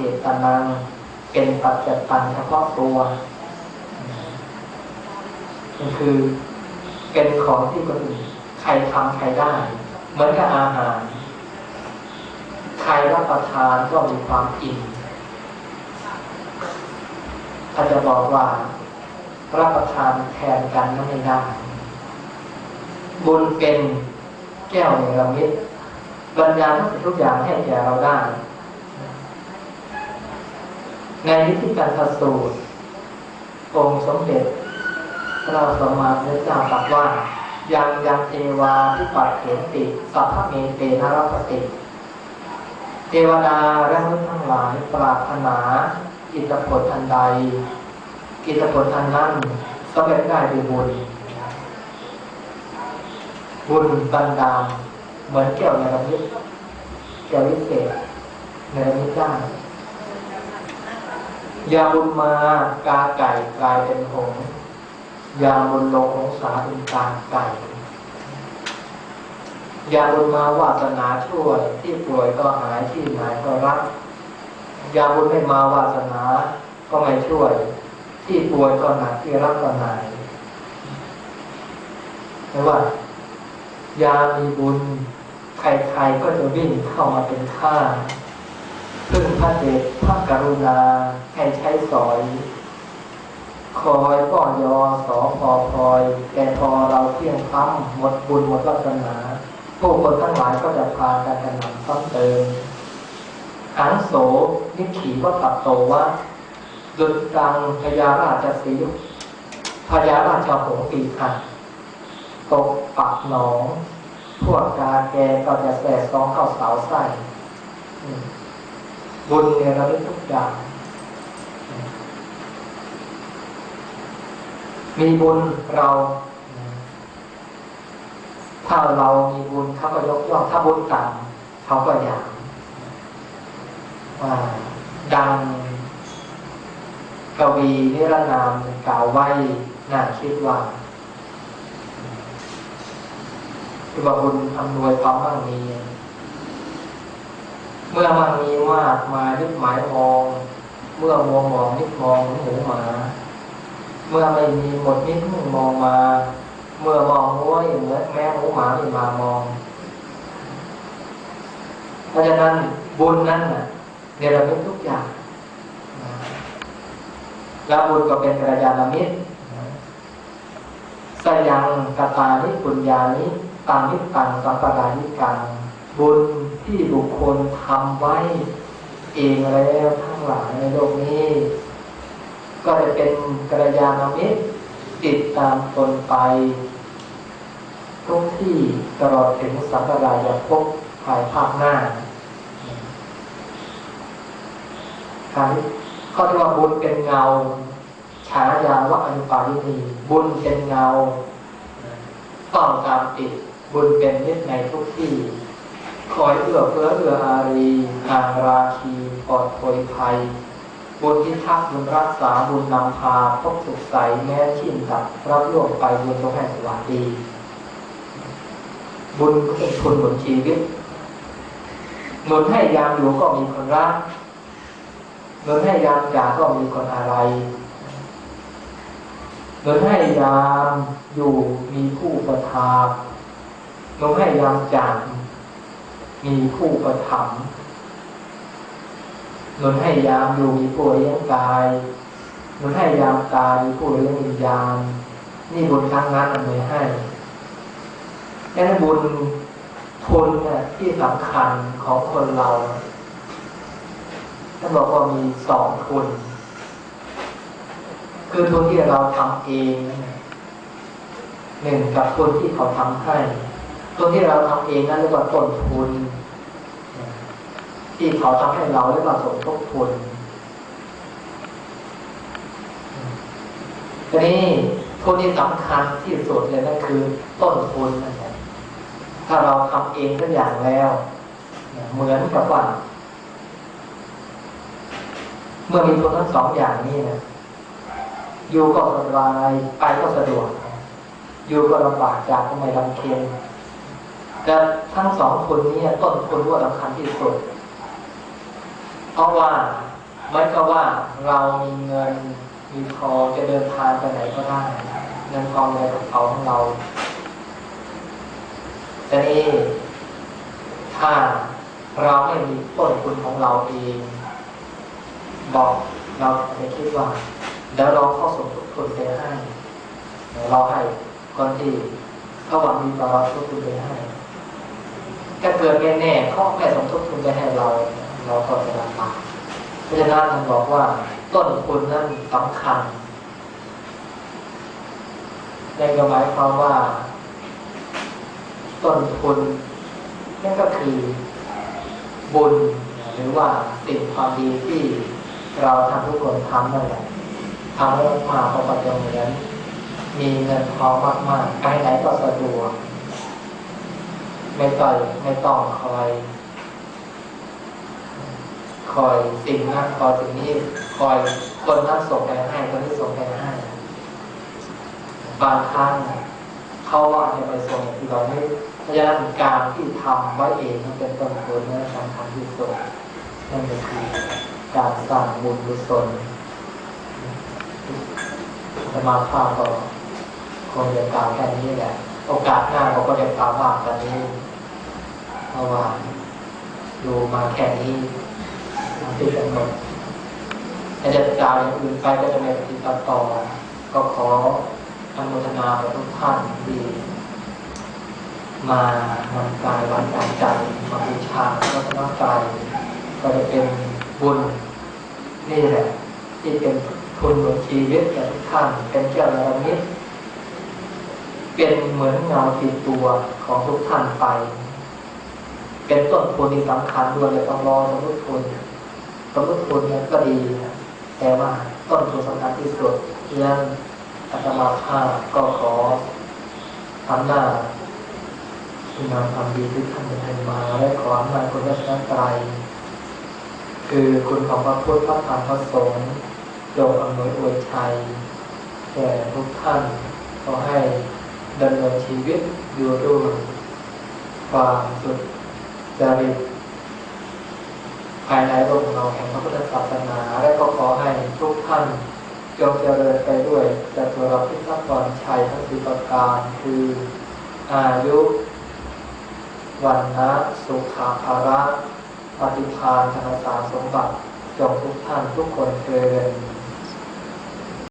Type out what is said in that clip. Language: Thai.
เจตนาเป็นปัจจตังเฉพาะตัวคือเป็นของที่คนอื่นใครทำใครได้ เหมือนกับอาหาร ใครรับประทานก็มีความอิ่มถ้าจะบอกว่ารับประทานแทนกันไม่ได้บุญเป็นแก้วในรมิดบรรยายทุกสิ่งทุกอย่างให้แก่เราได้ ในวิธีการทสูตรองค์สมเด็จพระสมมาพระเจ้าตรัสว่า ยังยังเทวาที่ปัดเห็นติสัพพเมเตนะรสติเทวดาและมนุษย์ทั้งหลายปรารถนาอิทธิผลอันใดอิทธิผลอันนั้นสำเร็จได้ด้วยบุญบุญบันดาลเหมือนแก้วในระมิดแก้ววิเศษในระมิดได้ ยาบุญมากาไก่กลายเป็นหงส์ยาบุญลงองศาเป็นกาไก่ยาบุญมาวาสนาช่วยที่ป่วยก็หายที่หายก็รักยาบุญไม่มาวาสนา ก็ไม่ช่วย ที่ป่วยก็หนักที่รักก็หายไม่ว่ายามีบุญใครๆก็จะวิ่งเข้ามาเป็นข้า พึ่งพระเดชพระกรุณาให้ใช้สอย คอยป้อนยอสอพอคอยแต่พอเราเที่ยงพร้ำหมดบุญหมดวาสนาผู้คนทั้งหลายก็จะพากันกันนำซ้ำเติมหังโสนิขีก็ตัดโตว่าดุจดังพญาราชสีพญาราชหงปีขันตกปักหนอง พวกกาแกก็จะแสกซองเข้าเสาไส้ บุญเนี่ยเราได้ทุกอย่าง มีบุญเรา ถ้าเรามีบุญเขาก็ยกย่องถ้าบุญต่ำเขาก็อยากว่าดังกวีนิรนามกล่าวไว้น่าคิดว่าคือว่าบุญอำนวยความมั่งมี มื่อมั่งมีมากมายึดหมายมอง เมื่อมัวมองนิดมองหมูหมา เมื่อไม่มีหมดนิดมองมา เมื่อมองม้วยเหมือนแม่หมูหมาไม่มามอง เพราะฉะนั้นบุญนั้นน่ะเนรมิตทุกอย่างแล้วบุญก็เป็นกระยาณมิตรสยังกตานิปุญญานิตังนิตังสัมปดานิกัง บุญที่บุคคลทำไว้เองแล้วทั้งหลายในโลกนี้ ก็จะเป็นกระยาณมิตรติดตามตนไป ทุกที่ตลอดถึงสัมปรายภพภายภาคหน้าการข้อที่ว่าบุญเป็นเงาฉายาว่าอนุปารินีบุญเป็นเงาต้องตามติดบุญเป็นนิดในทุกที่ คอยเอื้อเฟื้อเอื้ออารีห่างราคีปลอดโผยภัย บุญที่ทักบุญรักษาบุญนำพาพบสุขใสแม้ชิ่นกับรับล่วงไปบุญตรงแห่งสวัสดีบุญก็เป็นทุนหนุนชีวิตหนุนให้ยามอยู่ก็มีคนรักหนุนให้ยามจากก็มีคนอะไรหนุนให้ยามอยู่มีผู้ประทานหนุนให้ยามจากมี มีผู้ประทับหนุนให้ยามอยู่มีผู้เลี้ยงกายหนุนให้ยามตายมีผู้เลี้ยงวิญญาณนี่บุญครั้งนั้นอำนวยให้ดังนั้นบุญทุนเนี่ยที่สำคัญของคนเราท่านบอกว่ามีสองทุน คือทุนที่เราทำเองหนึ่งกับทุนที่เขาทำให้ ทุนที่เราทำเองนั่นเรียกว่าต้นทุน ที่เขาทำให้เราเรียกว่าสมทบทุนทีนี้ทุนที่สำคัญที่สุดเลยนั่นคือต้นทุนนั่นแหละถ้าเราทำเองทุกอย่างแล้วเหมือนกับว่า เมื่อมีทุนทั้งสองอย่างนี้นะอยู่ก็สบายไปก็สะดวกอยู่ก็ลำบากจากก็ไม่ลำเค็ญ แต่ทั้งสองทุนนี้ต้นทุนว่าสำคัญที่สุด เพราะว่าเหมือนกับว่าเรามีเงินมีทองจะเดินทางไปไหนก็ได้เงินทองในกระเป๋าของเราแต่นี่ถ้าเราไม่มีต้นทุนของเราเอง บอกเราจะคิดว่าเดี๋ยวเราเข้าสมทบทุนไปให้เดี๋ยวเราให้คนที่เขาหวังดีต่อเราสมทบทุนไปให้ ถ้าเกิดไม่แน่เขาไม่สมทบทุนไปให้เรา เราก็จะลำบากพราะฉะนั้นท่านบอกว่า ต้นทุนนั้นสำคัญในก็หมายความว่า ต้นทุนนั่นก็คือบุญหรือว่าสิ่งความดีที่เราทำทุกคนทำนั่นแหละทำให้มาพอปัจจุบันมีเงินทอมากๆไปไหนก็สะดวก ไม่ต้องไม่ต้องคอย คอยสิ่งนั้นคอยสิ่งนี้คอยคนนั้นส่งไปให้คนนี้ส่งไปให้บางครั้งเขาอาจจะไปส่งที่เราไม่เพราะฉะนั้นการที่ทำไว้เองมันเป็นต้นทุนและสำคัญที่สุดนั่นก็คือการสร้างบุญกุศลสมาภาพก็คงจะกล่าวแค่นี้แหละ โอกาสหน้าเราก็จะกล่าวมากกว่านี้ เพราะว่าดูมาแค่นี้ที่กำหนดถ้าจะกล่าวอย่างอื่นไปก็จะไม่ปฏิบัติต่อ ก็ขออนุโมทนากับทุกท่านที่มานำกายวันกายใจมาบูชาพระธรรมกายก็จะเป็นบุญนี่แหละที่เป็นทุนของชีวิตแก่ทุกท่านเป็นเจ้าระมิตเป็นเหมือนเงาติดตัวของทุกท่านไป เป็นต้นทุนที่สำคัญด้วยเลยต้องรอสมมติทุนสมมติทุนเนี่ยก็ดีนะแต่ว่าต้นทุนสำคัญที่สุดเรื่องอาตมาภาพก็ขอทำหน้าคุณงามความดีที่ท่านได้มาและขออำนาจคุณพระชนตรัยคือคุณของพระพุทธพระธรรมพระสงฆ์จงอำนวยอวยชัยแก่ทุกท่านขอให้ดำเนินชีวิตอยู่ด้วยความสุด จริตภายในโลกของเราแห่งพระพุทธศาสนาและก็ขอให้ทุกท่านจงเจริญไปด้วยจตุรพิทักษ์พรชัยทั้งสีประการคืออายุวันนะสุขาภาระปฏิภาณธนสารสมบัติจงทุกท่านทุกคนเกิน